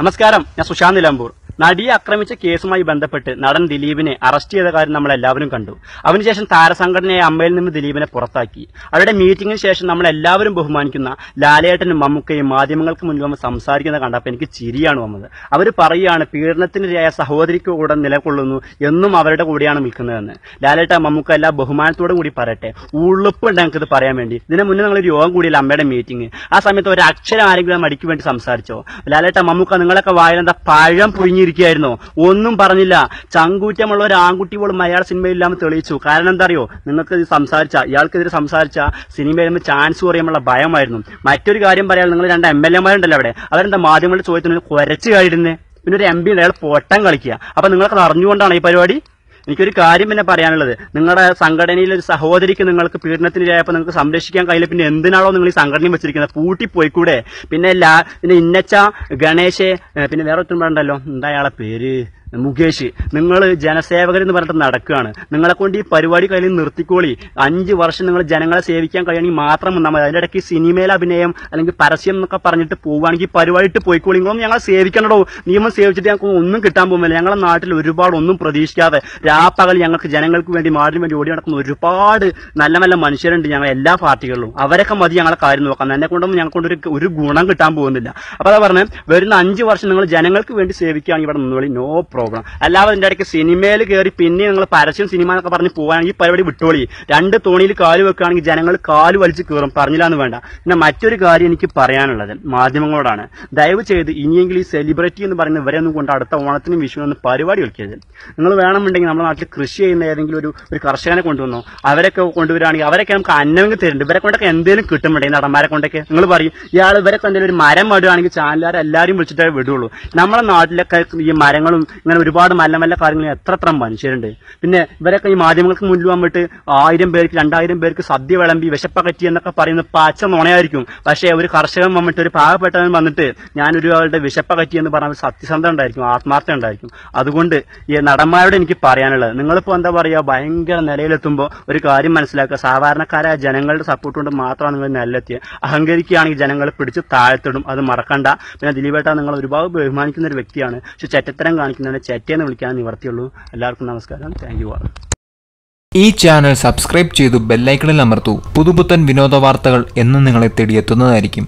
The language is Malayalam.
നമസ്കാരം ഞാൻ സുശാന്ത് നിലമ്പൂർ. നടിയെ ആക്രമിച്ച കേസുമായി ബന്ധപ്പെട്ട് നടൻ ദിലീപിനെ അറസ്റ്റ് ചെയ്ത കാര്യം നമ്മൾ എല്ലാവരും കണ്ടു. അതിനുശേഷം താരസംഘടനയായ അമ്മയിൽ നിന്ന് ദിലീപിനെ പുറത്താക്കി. അവരുടെ മീറ്റിംഗിന് ശേഷം നമ്മൾ എല്ലാവരും ബഹുമാനിക്കുന്ന ലാലേട്ടനും മമ്മൂക്കയും മാധ്യമങ്ങൾക്ക് മുന്നിൽ വന്ന് സംസാരിക്കുന്നത് കണ്ടപ്പോൾ എനിക്ക് ചിരിയാണ് വന്നത്. അവർ പറയുകയാണ് പീഡനത്തിനിരയായ സഹോദരിക്ക് കൂടെ നിലകൊള്ളുന്നു എന്നും അവരുടെ കൂടെയാണ് നിൽക്കുന്നതെന്ന്. ലാലേട്ട മമ്മൂക്ക എല്ലാ ബഹുമാനത്തോടും കൂടി പറയട്ടെ. ഉളുപ്പുണ്ട് ഇത് പറയാൻ വേണ്ടി. ഇതിന് മുന്നേ നിങ്ങളൊരു യോഗം കൂടിയില്ല അമ്മയുടെ മീറ്റിംഗ് ആ സമയത്ത് ഒരു അക്ഷരം ആരെങ്കിലും മടിക്ക് വേണ്ടി സംസാരിച്ചോ? ലാലേട്ട മമ്മൂക്ക നിങ്ങളൊക്കെ വായിലെന്താ പഴം പുഴിഞ്ഞിരിക്കുകയായിരുന്നോ ഒന്നും പറഞ്ഞില്ല. ചങ്കൂറ്റമുള്ള ഒരു ആൺകുട്ടി പോലും മലയാള സിനിമയില്ലാമെന്ന് തെളിയിച്ചു. കാരണം എന്താ അറിയോ നിങ്ങൾക്ക് സംസാരിച്ച ഇയാൾക്കെതിരെ സംസാരിച്ച സിനിമയിൽ ചാൻസ് കുറയുമുള്ള ഭയമായിരുന്നു. മറ്റൊരു കാര്യം പറയാൻ നിങ്ങൾ രണ്ട് എം എൽ എമാരുണ്ടല്ലോ അവിടെ. അവരെന്താ മാധ്യമങ്ങളുടെ ചോദ്യത്തിന് കുറച്ച് കഴിയുന്നേ പിന്നെ ഒരു എം പി അയാൾ പൊട്ടം കളിക്കുക. അപ്പൊ നിങ്ങളൊക്കെ അറിഞ്ഞുകൊണ്ടാണ് ഈ പരിപാടി? എനിക്കൊരു കാര്യം പിന്നെ പറയാനുള്ളത്. നിങ്ങളുടെ സംഘടനയിൽ ഒരു സഹോദരിക്ക് നിങ്ങൾക്ക് പീഡനത്തിനിരയായപ്പോൾ നിങ്ങൾക്ക് സംരക്ഷിക്കാൻ കഴിയില്ല. പിന്നെ എന്തിനാണോ നിങ്ങൾ ഈ സംഘടനയും വെച്ചിരിക്കുന്നത്? പൂട്ടിപ്പോയിക്കൂടെ പിന്നെ ലാ പിന്നെ ഇന്നച്ച ഗണേശ് പിന്നെ വേറെ ഒത്തിരി ഉണ്ടല്ലോ എന്താ അയാളെ പേര്? മുകേഷ് നിങ്ങൾ ജനസേവകർ എന്ന് പറഞ്ഞിട്ട് നടക്കുകയാണ്. നിങ്ങളെ കൊണ്ട് ഈ പരിപാടി കയ്യിൽ നിർത്തിക്കോളി. അഞ്ച് വർഷം നിങ്ങൾ ജനങ്ങളെ സേവിക്കാൻ കഴിയണമെങ്കിൽ മാത്രം വന്നാൽ മതി. അതിന്റെ ഇടയ്ക്ക് സിനിമയിൽ അഭിനയം അല്ലെങ്കിൽ പരസ്യം എന്നൊക്കെ പറഞ്ഞിട്ട് പോവുകയാണെങ്കിൽ പരിപാടി ഇട്ട് പോയിക്കോളി. നിങ്ങളൊന്നും ഞങ്ങളെ സേവിക്കണോ നിയമം സേവിച്ചിട്ട് ഞങ്ങൾക്ക് ഒന്നും കിട്ടാൻ പോകുന്നില്ല. ഞങ്ങളുടെ നാട്ടിൽ ഒരുപാട് ഒന്നും പ്രതീക്ഷിക്കാതെ രാപ്പകൽ ഞങ്ങൾക്ക് ജനങ്ങൾക്ക് വേണ്ടി മാറിന് വേണ്ടി ഓടി നടക്കുന്ന ഒരുപാട് നല്ല നല്ല മനുഷ്യരുണ്ട് ഞങ്ങൾ എല്ലാ പാർട്ടികളിലും. അവരൊക്കെ മതി ഞങ്ങളെ കാര്യം നോക്കാം എന്നെ കൊണ്ടൊന്നും ഞങ്ങൾക്ക് കൊണ്ട് ഒരു ഒരു ഗുണം കിട്ടാൻ പോകുന്നില്ല. അപ്പോൾ അതാ പറഞ്ഞത് വരുന്ന അഞ്ച് വർഷം നിങ്ങൾ ജനങ്ങൾക്ക് വേണ്ടി സേവിക്കുകയാണെങ്കിൽ ഇവിടെ നിന്നോളി. നോ പ്രോബ്ലം അല്ലാതെ അതിന്റെ ഇടയ്ക്ക് സിനിമയിൽ കയറി പിന്നെ നിങ്ങൾ പരസ്യം സിനിമ എന്നൊക്കെ പറഞ്ഞ് പോവുകയാണെങ്കിൽ ഈ പരിപാടി വിട്ടോളി. രണ്ട് തോണിയിൽ കാൽ വെക്കുകയാണെങ്കിൽ ജനങ്ങൾ കാൽ വലിച്ച് കയറും പറഞ്ഞില്ല എന്ന് വേണ്ട. പിന്നെ മറ്റൊരു കാര്യം എനിക്ക് പറയാനുള്ളത് മാധ്യമങ്ങളോടാണ്. ദയവ് ചെയ്ത് ഇനിയെങ്കിലും ഈ സെലിബ്രിറ്റി എന്ന് പറയുന്ന ഇവരെയൊന്നും കൊണ്ട് അടുത്ത ഓണത്തിനും വിഷുവിനൊന്നും പരിപാടി കളിക്കരുത് നിങ്ങൾ വേണമെന്നുണ്ടെങ്കിൽ നമ്മുടെ നാട്ടിൽ കൃഷി ചെയ്യുന്ന ഏതെങ്കിലും ഒരു ഒരു കർഷകനെ കൊണ്ടുവന്നോ. അവരൊക്കെ കൊണ്ടുവരികയാണെങ്കിൽ അവരൊക്കെ നമുക്ക് അന്നമെങ്കിൽ തരുന്നുണ്ട് ഇവരെ കൊണ്ടൊക്കെ എന്തെങ്കിലും ഈ നടന്മാരെ കൊണ്ടൊക്കെ. നിങ്ങൾ പറയും ഇയാൾ ഇവരൊക്കെ എന്തെങ്കിലും ഒരു മരം വിടുകയാണെങ്കിൽ ചാനലുകാരെല്ലാവരും വിളിച്ചിട്ടേ വിടുള്ളൂ. നമ്മുടെ നാട്ടിലൊക്കെ ഈ മരങ്ങളും ഇങ്ങനെ ഒരുപാട് നല്ല നല്ല കാര്യങ്ങൾ എത്ര എത്ര മനുഷ്യരുണ്ട്. പിന്നെ ഇവരൊക്കെ ഈ മാധ്യമങ്ങൾക്ക് മുന്നിൽ വന്നിട്ട് ആയിരം പേർക്ക് രണ്ടായിരം പേർക്ക് സദ്യ വിളമ്പി വിശപ്പകറ്റി എന്നൊക്കെ പറയുന്ന പച്ച നുണയായിരിക്കും. പക്ഷേ ഒരു കർഷകൻ വന്നിട്ട് ഒരു പാവപ്പെട്ടവൻ വന്നിട്ട് ഞാനൊരു ആളുടെ വിശപ്പകറ്റി എന്ന് പറഞ്ഞാൽ സത്യസന്ധത ഉണ്ടായിരിക്കും ആത്മാർത്ഥത ഉണ്ടായിരിക്കും. അതുകൊണ്ട് ഈ നടന്മാരോട് എനിക്ക് പറയാനുള്ളത് നിങ്ങളിപ്പോൾ എന്താ പറയുക ഭയങ്കര നിലയിലെത്തുമ്പോൾ ഒരു കാര്യം മനസ്സിലാക്കുക. സാധാരണക്കാരായ ജനങ്ങളുടെ സപ്പോർട്ട് കൊണ്ട് മാത്രമാണ് നിങ്ങൾ നിലയിലെത്തിയത് അഹങ്കരിക്കുകയാണെങ്കിൽ ജനങ്ങളെ പിടിച്ച് താഴ്ത്തിടും. അത് മറക്കണ്ട. പിന്നെ ദിലീപേട്ട നിങ്ങൾ ഒരുപാട് ബഹുമാനിക്കുന്ന ഒരു വ്യക്തിയാണ്. പക്ഷെ ചെറ്റത്തരം കാണിക്കുന്നതിനെ ചെറ്റയെന്ന് വിളിക്കാൻ നിവർത്തിയുള്ളൂ. എല്ലാവർക്കും നമസ്കാരം. താങ്ക് യു ഈ ചാനൽ സബ്സ്ക്രൈബ് ചെയ്തു ബെല്ലൈക്കണിൽ അമർത്തു. പുതുപുത്തൻ വിനോദ വാർത്തകൾ എന്നും നിങ്ങളെ തേടിയെത്തുന്നതായിരിക്കും.